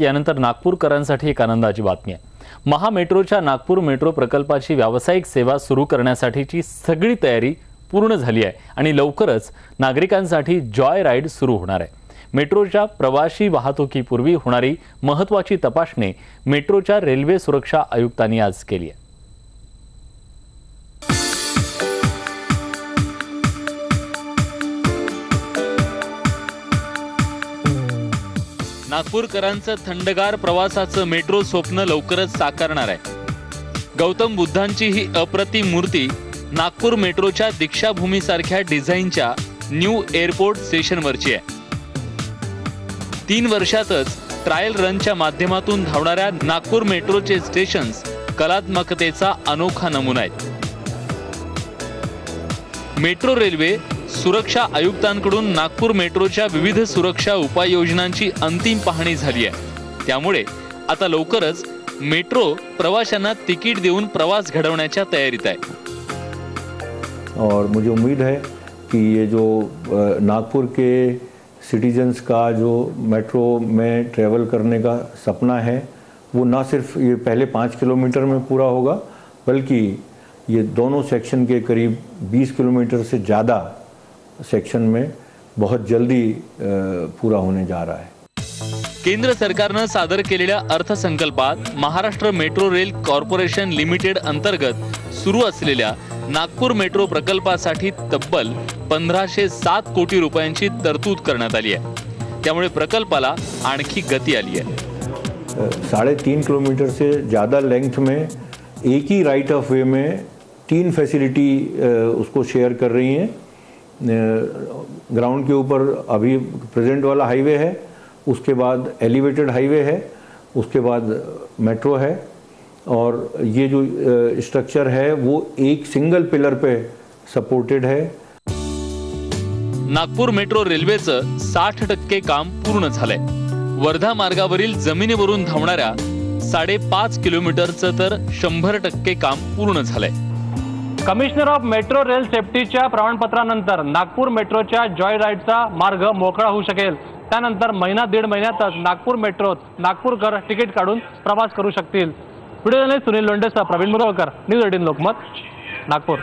यानंतर नागपूरकरांसाठी एक आनंदाची बातमी आहे. महामेट्रोच्या नागपूर मेट्रो प्रकल्पाची व्यावसायिक सेवा सुरू करण्यासाठीची सगळी तयारी पूर्ण झाली आहे आणि लवकरच नागरिकांसाठी जॉय राईड सुरू होणार आहे. मेट्रोच्या प्रवासी वाहतुकीपूर्वी होणारी महत्त्वाची तपासणी मेट्रोच्या रेल्वे सुरक्षा आयुक्तांनी आज केली आहे. नागपूरकरांचं थंडगार प्रवासाचं मेट्रो स्वप्न लवकरच साकारणार आहे. गौतम बुद्धांची ही अप्रतिम मूर्ती नागपूर मेट्रोच्या दीक्षाभूमीसारख्या डिझाईनच्या न्यू एअरपोर्ट स्टेशनवरची आहे. तीन वर्षातच ट्रायल रनच्या माध्यमातून धावणाऱ्या नागपूर मेट्रोचे स्टेशन्स कलात्मकतेचा अनोखा नमुना आहे मेट्रो रेल्वे सुरक्षा आयुक्तांकडून नागपूर मेट्रोच्या विविध सुरक्षा उपाययोजनांची अंतिम पाहणी झाली आहे. त्यामुळे आता लवकरच मेट्रो प्रवाशांना तिकीट देऊन प्रवास घडवण्याच्या तयारीत आहे. और मुझे उम्मीद है कि ये जो नागपुर के सिटीजन्स का जो मेट्रो में ट्रैवल करने का सपना है, वो ना सिर्फ़ ये पहले पाँच किलोमीटर में पूरा होगा, बल्कि ये दोनों सेक्शन के करीब 20 किलोमीटर से ज़्यादा सेक्शन में बहुत जल्दी पूरा होने जा रहा है। केंद्र सरकारनं सादर केलेल्या अर्थसंकल्पात Maharashtra metro rail corporation limited अंतर्गत सुरू असलेल्या नागपूर मेट्रो प्रकल्पासाठी तब्बल पंधराशे सात कोटी रुपयांची तरतूद करण्यात आली आहे. त्यामुळे प्रकल्पाला आणखी गती आली आहे. साढ़े तीन किलोमीटर से ज़्यादा लेंथ में एक ही राइट ऑफ़ वे में तीन फैसिलिटी उसको शेयर कर रही हैं। ग्राउंड के ऊपर अभी प्रेजेंट वाला हाईवे है, उसके बाद एलिवेटेड हाईवे है, उसके बाद मेट्रो है, और ये जो स्ट्रक्चर है, वो एक सिंगल पिलर पे सपोर्टेड है। नागपूर मेट्रो रेल्वेचं साठ टक्के काम पूर्ण वर्धा मार्गावरील जमिनीवरून धावणाऱ्या साडेपाच किलोमीटरचं तर शंभर टक्के काम पूर्ण झालंय. कमिशनर ऑफ मेट्रो रेल सेफ्टीच्या प्रमाणपत्रानंतर नागपूर मेट्रोच्या जॉय राईडचा मार्ग मोकळा होऊ शकेल. त्यानंतर महिना दीड महिन्यातच नागपूर मेट्रोत नागपूरकर तिकीट काढून प्रवास करू शकतील. व्हिडिओ सुनील लोंडेसह प्रवीण मुरवकर न्यूज एटीन लोकमत नागपूर.